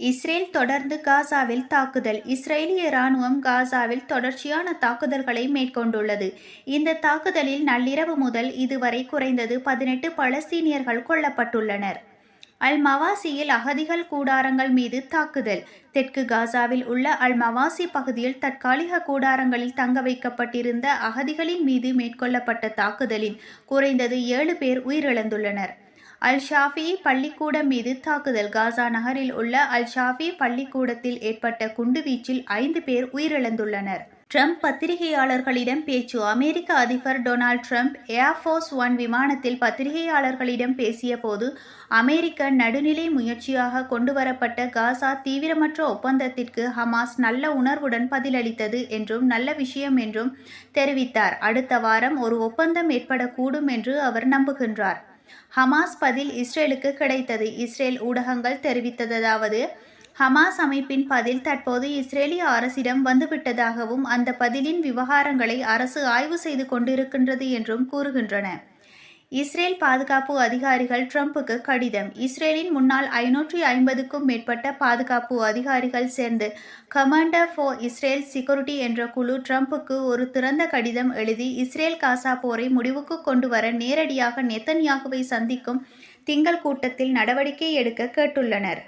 Israel தொடர்ந்து காசாவில் தாக்குதல். இஸ்ரேலிய ராணுவம் காசாவில் தொடர்ச்சியான தாக்குதல்களை மேற்கொண்டுள்ளது. இந்த தாக்குதலில் நள்ளிரவு முதல் இதுவரை குறைந்தது பதினெட்டு பலஸ்தீனியர்கள் கொல்லப்பட்டுள்ளனர். அல் மவாசியில் அகதிகள் கூடாரங்கள் மீது தாக்குதல். தெற்கு காசாவில் உள்ள அல் மவாசி பகுதியில் தற்காலிக கூடாரங்களில் தங்க வைக்கப்பட்டிருந்த அகதிகளின் மீது மேற்கொள்ளப்பட்ட தாக்குதலில் குறைந்தது ஏழு பேர் உயிரிழந்துள்ளனர். அல் ஷாஃபி பள்ளிக்கூடம் மீது தாக்குதல். காசா நகரில் உள்ள அல் ஷாஃபி பள்ளிக்கூடத்தில் ஏற்பட்ட குண்டுவீச்சில் ஐந்து பேர் உயிரிழந்துள்ளனர். ட்ரம்ப் பத்திரிகையாளர்களிடம் பேச்சு. அமெரிக்க அதிபர் டொனால்ட் ட்ரம்ப் ஏர்ஃபோர்ஸ் ஒன் விமானத்தில் பத்திரிகையாளர்களிடம் பேசியபோது அமெரிக்க நடுநிலை முயற்சியாக கொண்டுவரப்பட்ட காசா தீவிரமற்ற ஒப்பந்தத்திற்கு ஹமாஸ் நல்ல உணர்வுடன் பதிலளித்தது என்றும் நல்ல விஷயம் என்றும் தெரிவித்தார். அடுத்த வாரம் ஒரு ஒப்பந்தம் ஏற்படக்கூடும் என்று அவர் நம்புகின்றார். ஹமாஸ் பதில் இஸ்ரேலுக்கு கிடைத்தது. இஸ்ரேல் ஊடகங்கள் தெரிவித்ததாவது ஹமாஸ் அமைப்பின் பதில் தற்போது இஸ்ரேலிய அரசிடம் வந்துவிட்டதாகவும் அந்த பதிலின் விவகாரங்களை அரசு ஆய்வு செய்து கொண்டிருக்கின்றது என்றும் கூறுகின்றன. இஸ்ரேல் பாதுகாப்பு அதிகாரிகள் ட்ரம்புக்கு கடிதம். இஸ்ரேலின் முன்னாள் ஐநூற்றி ஐம்பதுக்கும் மேற்பட்ட பாதுகாப்பு அதிகாரிகள் சேர்ந்து கமாண்டர் ஃபார் இஸ்ரேல் செக்யூரிட்டி என்ற குழு ட்ரம்புக்கு ஒரு திறந்த கடிதம் எழுதி இஸ்ரேல் காசா போரை முடிவுக்கு கொண்டு வர நேரடியாக நெத்தன்யாகுவை சந்திக்கும் திங்கள் கூட்டத்தில் நடவடிக்கை எடுக்க கேட்டுள்ளனர்.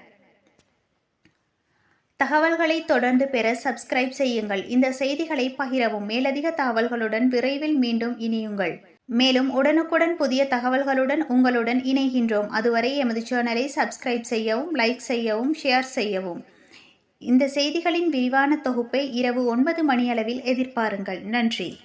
தகவல்களை தொடர்ந்து பெற சப்ஸ்கிரைப் செய்யுங்கள். இந்த செய்திகளை பகிரவும். மேலதிக தகவல்களுடன் விரைவில் மீண்டும் இணையுங்கள். மேலும் உடனுக்குடன் புதிய தகவல்களுடன் உங்களுடன் இணைகின்றோம். அதுவரை எமது சேனலை சப்ஸ்கிரைப் செய்யவும் லைக் செய்யவும் ஷேர் செய்யவும். இந்த செய்திகளின் விரிவான தொகுப்பை இரவு ஒன்பது மணியளவில் எதிர்பாருங்கள். நன்றி.